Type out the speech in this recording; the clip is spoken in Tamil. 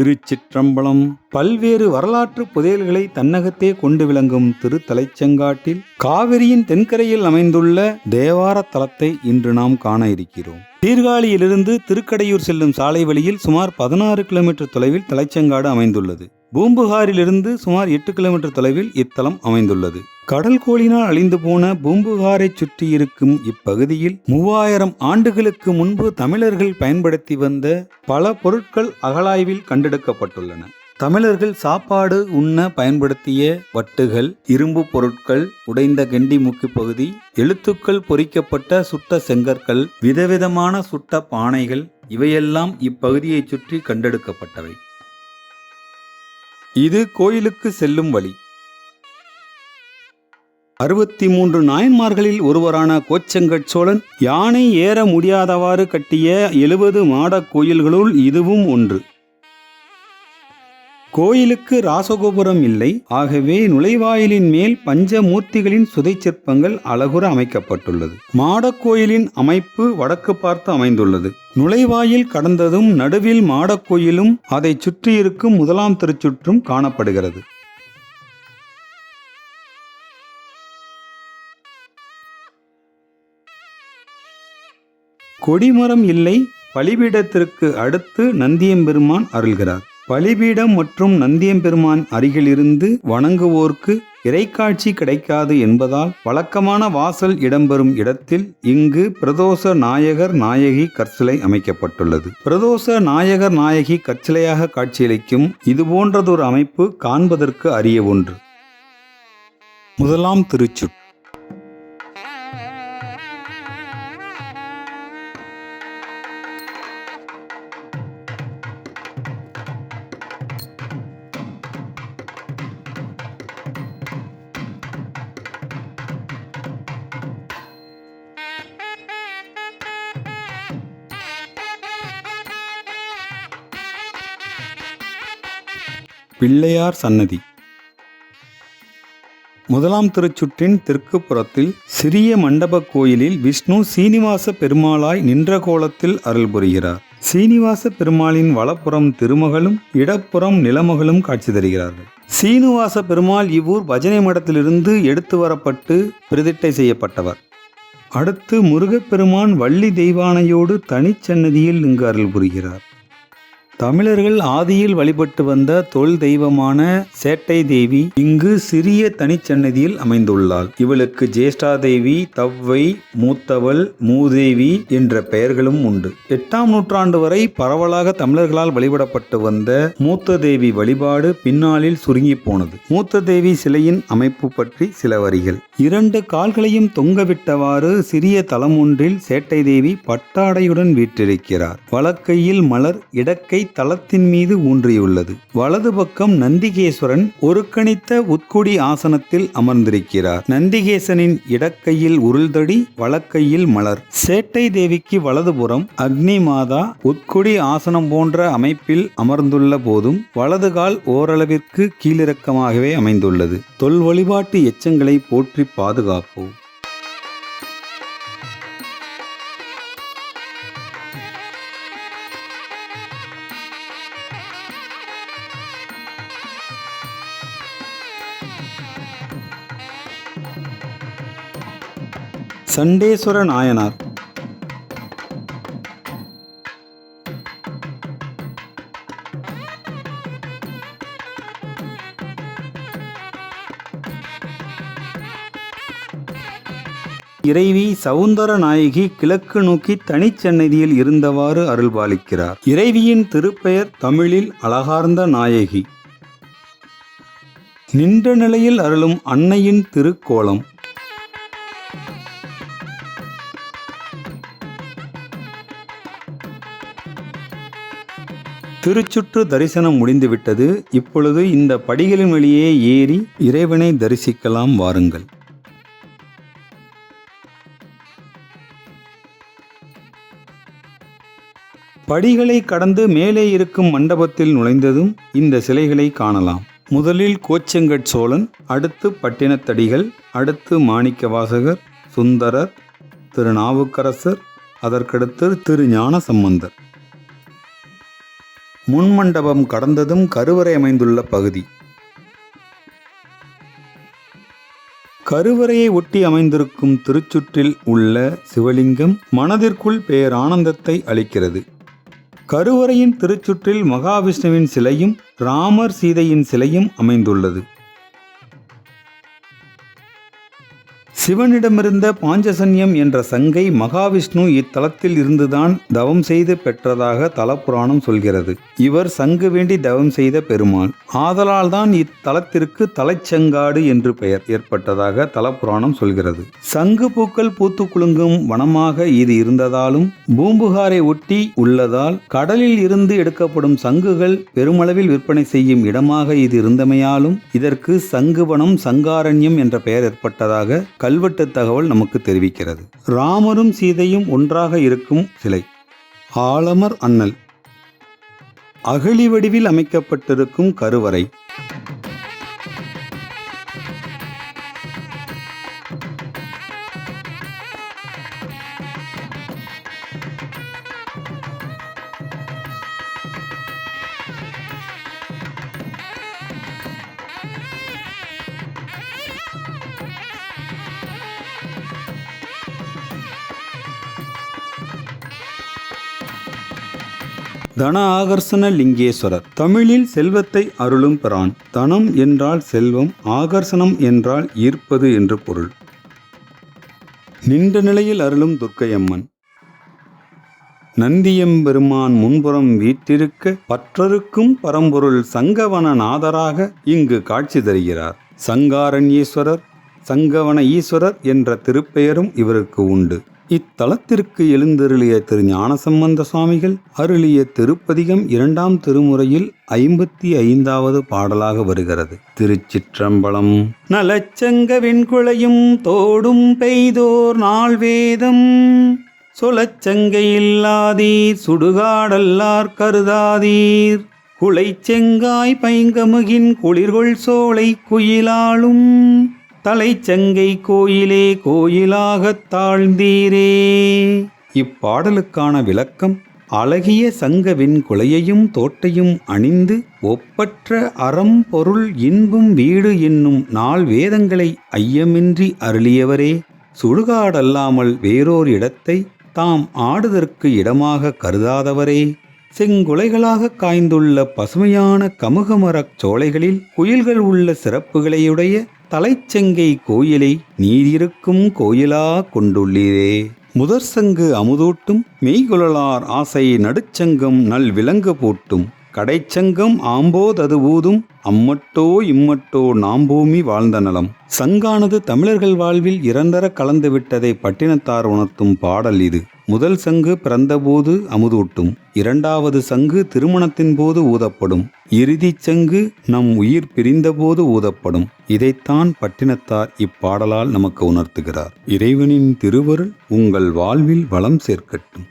திருச்சிற்றம்பலம். பல்வேறு வரலாற்று புதையல்களை தன்னகத்தே கொண்டு விளங்கும் திருத்தலைச்செங்காட்டில் காவிரியின் தென்கரையில் அமைந்துள்ள தேவார தலத்தை இன்று நாம் காண இருக்கிறோம். சீர்காழியிலிருந்து திருக்கடையூர் செல்லும் சாலை வழியில் சுமார் பதினாறு கிலோமீட்டர் தொலைவில் தலைச்செங்காடு அமைந்துள்ளது. பூம்புகாரிலிருந்து சுமார் எட்டு கிலோமீட்டர் தொலைவில் இத்தலம் அமைந்துள்ளது. கடல் கோளினால் அழிந்து போன பூம்புகாரைச் சுற்றியிருக்கும் இப்பகுதியில் மூவாயிரம் ஆண்டுகளுக்கு முன்பு தமிழர்கள் பயன்படுத்தி வந்த பல பொருட்கள் அகழாய்வில் கண்டெடுக்கப்பட்டுள்ளன. தமிழர்கள் சாப்பாடு உண்ண பயன்படுத்திய வட்டுகள் இரும்பு பொருட்கள் உடைந்த கெண்டி முக்கு பகுதி எழுத்துக்கள் பொறிக்கப்பட்ட சுட்ட செங்கற்கள் விதவிதமான சுட்ட பானைகள் இவையெல்லாம் இப்பகுதியைச் சுற்றி கண்டெடுக்கப்பட்டவை. இது கோயிலுக்கு செல்லும் வழி. அறுபத்தி மூன்று நாயன்மார்களில் ஒருவரான கோச்செங்கட் சோழன் யானை ஏற முடியாதவாறு கட்டிய எழுபது மாடக் கோயில்களுள் இதுவும் ஒன்று. கோயிலுக்கு ராசகோபுரம் இல்லை. ஆகவே நுழைவாயிலின் மேல் பஞ்சமூர்த்திகளின் சுதை சிற்பங்கள் அழகுற அமைக்கப்பட்டுள்ளது. மாடக் கோயிலின் அமைப்பு வடக்கு பார்த்து அமைந்துள்ளது. நுழைவாயில் கடந்ததும் நடுவில் மாடக் கோயிலும் அதைச் சுற்றியிருக்கும் முதலாம் திருச்சுற்றும் காணப்படுகிறது. கொடிமரம் இல்லை. பலிபீடத்திற்கு அடுத்து நந்தியம்பெருமான் அருள்கிறார். பலிபீடம் மற்றும் நந்தியம்பெருமான் அருகிலிருந்து வணங்குவோர்க்கு இறைக்காட்சி கிடைக்காது என்பதால் வழக்கமான வாசல் இடம்பெறும் இடத்தில் இங்கு பிரதோஷ நாயகர் நாயகி கற்சிலை அமைக்கப்பட்டுள்ளது. பிரதோஷ நாயகர் நாயகி கற்சிலையாக காட்சியளிக்கும் இதுபோன்றதொரு அமைப்பு காண்பதற்கு அரிய ஒன்று. முதலாம் திருச்சுட் பிள்ளையார் சன்னதி. முதலாம் திருச்சுற்றின் தெற்கு புறத்தில் சிறிய மண்டப கோயிலில் விஷ்ணு சீனிவாச பெருமாளாய் நின்ற கோலத்தில் அருள் புரிகிறார். சீனிவாச பெருமாளின் வலப்புறம் திருமகளும் இடப்புறம் நிலமகளும் காட்சி தருகிறார்கள். சீனிவாச பெருமாள் இவ்வூர் பஜனை மடத்திலிருந்து எடுத்து வரப்பட்டு பிரதிட்டை செய்யப்பட்டவர். அடுத்து முருகப்பெருமான் வள்ளி தெய்வானையோடு தனிச்சன்னதியில் இங்கு அருள் புரிகிறார். தமிழர்கள் ஆதியில் வழிபட்டு வந்த தொல் தெய்வமான சேட்டை தேவி இங்கு சிறிய தனிச்சன்னதியில் அமைந்துள்ளாள். இவளுக்கு ஜேஷ்டா தேவி தவ்வை மூத்தவள் மூதேவி என்ற பெயர்களும் உண்டு. எட்டாம் நூற்றாண்டு வரை பரவலாக தமிழர்களால் வழிபடப்பட்டு வந்த மூத்த தேவி வழிபாடு பின்னாளில் சுருங்கி போனது. மூத்த தேவி சிலையின் அமைப்பு பற்றி சில வரிகள். இரண்டு கால்களையும் தொங்கவிட்டவாறு சிறிய தலம் ஒன்றில் சேட்டை தேவி பட்டாடையுடன் வீற்றிருக்கிறார். வலக்கையில் மலர் இடக்கை தளத்தின் மீது ஊன்றியுள்ளது. வலது பக்கம் நந்திகேஸ்வரன் ஒருக்கணித்த உட்குடி ஆசனத்தில் அமர்ந்திருக்கிறார். நந்திகேசனின் இடக்கையில் உருள்தடி வலக்கையில் மலர். சேட்டை தேவிக்கு வலதுபுறம் அக்னி மாதா உட்கொடி ஆசனம் போன்ற அமைப்பில் அமர்ந்துள்ள போதும் வலது கால் ஓரளவிற்கு கீழிறக்கமாகவே அமைந்துள்ளது. தொல் வழிபாட்டு எச்சங்களை போற்றி பாதுகாப்போம். சண்டேஸ்வர நாயனார் இறைவி சவுந்தர நாயகி கிழக்கு நோக்கி தனிச்சன்னதியில் இருந்தவாறு அருள்பாலிக்கிறார். இறைவியின் திருப்பெயர் தமிழில் அழகார்ந்த நாயகி. நின்ற நிலையில் அருளும் அன்னையின் திருக்கோலம். திருச்சுற்று தரிசனம் முடிந்துவிட்டது. இப்பொழுது இந்த படிகளின் வழியே ஏறி இறைவனை தரிசிக்கலாம் வாருங்கள். படிகளை கடந்து மேலே இருக்கும் மண்டபத்தில் நுழைந்ததும் இந்த சிலைகளை காணலாம். முதலில் கோச்செங்கட் சோழன் அடுத்து பட்டினத்தடிகள் அடுத்து மாணிக்கவாசகர் சுந்தரர் திருநாவுக்கரசர் அதற்கடுத்து திரு ஞான சம்பந்தர் முன்மண்டபம் கடந்ததும் கருவறை அமைந்துள்ள பகுதி. கருவறையை ஒட்டி அமைந்திருக்கும் திருச்சுற்றில் உள்ள சிவலிங்கம் மனதிற்குள் பேரானந்தத்தை அளிக்கிறது. கருவறையின் திருச்சுற்றில் மகாவிஷ்ணுவின் சிலையும் ராமர் சீதையின் சிலையும் அமைந்துள்ளது. சிவனிடமிருந்த பாஞ்சசன்யம் என்ற சங்கை மகாவிஷ்ணு இத்தலத்தில் இருந்துதான் தவம் செய்து பெற்றதாக தலப்புராணம் சொல்கிறது. இவர் சங்கு வேண்டி தவம் செய்த பெருமாள் ஆதலால் தான் இத்தலத்திற்கு தலைச்சங்காடு என்று பெயர் ஏற்பட்டதாக தலப்புராணம் சொல்கிறது. சங்கு பூக்கள் பூத்து குலுங்கும் வனமாக இது இருந்ததாலும் பூம்புகாரை ஒட்டி உள்ளதால் கடலில் இருந்து எடுக்கப்படும் சங்குகள் பெருமளவில் விற்பனை செய்யும் இடமாக இது இருந்தமையாலும் இதற்கு சங்குவனம் சங்காரண்யம் என்ற பெயர் ஏற்பட்டதாக கல்வெட்டு தகவல் நமக்கு தெரிவிக்கிறது. ராமரும் சீதையும் ஒன்றாக இருக்கும் சிலை. ஆலமர் அண்ணல். அகழி வடிவில் அமைக்கப்பட்டிருக்கும் கருவறை. தன ஆகர்ஷண லிங்கேஸ்வரர் தமிழில் செல்வத்தை அருளும் பிரான். தனம் என்றால் செல்வம் ஆகர்ஷணம் என்றால் ஈர்ப்பது என்று பொருள். நின்ற நிலையில் அருளும் துர்க்கையம்மன். நந்தியம்பெருமான் முன்புறம் வீற்றிருக்க பற்றருக்கும் பரம்பொருள் சங்கவன நாதராக இங்கு காட்சி தருகிறார். சங்காரண்யேஸ்வரர் சங்கவன ஈஸ்வரர் என்ற திருப்பெயரும் இவருக்கு உண்டு. இத்தலத்திற்கு எழுந்தருளிய திரு ஞானசம்பந்த சுவாமிகள் அருளிய திருப்பதிகம் இரண்டாம் திருமுறையில் ஐம்பத்தி ஐந்தாவது பாடலாக வருகிறது. திருச்சிற்றம்பலம் நலச்சங்க வெண்குளையும் தோடும் பெய்தோர் நாள் வேதம் சொலச்சங்க இல்லாதீர் சுடுகாடல்லார் கருதாதீர். குலைச்செங்காய் பைங்கமுகின் குளிர்கொள் சோலை குயிலாளும். தலைச்சங்கை கோயிலே கோயிலாகத் தாழ்ந்தீரே. இப்பாடலுக்கான விளக்கம் அழகிய சங்கவின் குலையையும் தோட்டையும் அணிந்து ஒப்பற்ற அறம் பொருள் இன்பும் வீடு என்னும் நாள் வேதங்களை ஐயமின்றி அருளியவரே. சுடுகாடல்லாமல் வேறோர் இடத்தை தாம் ஆடுதற்கு இடமாக கருதாதவரே. செங்குலைகளாக காய்ந்துள்ள பசுமையான கமுகமரச் சோலைகளில் குயில்கள் உள்ள சிறப்புகளையுடைய தலைச்செங்கை கோயிலை நீரிருக்கும் கோயிலா கொண்டுள்ளீரே. முதற்சங்கு அமுதூட்டும் மெய்குழலார் ஆசை நடுச்சங்கம் நல் விலங்கு பூட்டும். கடைச்சங்கம் ஆம்போதது ஊதும் அம்மட்டோ இம்மட்டோ நாம்பூமி வாழ்ந்த நலம். சங்கானது தமிழர்கள் வாழ்வில் இரண்டர கலந்துவிட்டதை பட்டினத்தார் உணர்த்தும் பாடல் இது. முதல் சங்கு பிறந்தபோது அமுதூட்டும் இரண்டாவது சங்கு திருமணத்தின் போது ஊதப்படும். இறுதிச் சங்கு நம் உயிர் பிரிந்தபோது ஊதப்படும். இதைத்தான் பட்டினத்தார் இப்பாடலால் நமக்கு உணர்த்துகிறார். இறைவனின் திருவருள் உங்கள் வாழ்வில் வளம் சேர்க்கட்டும்.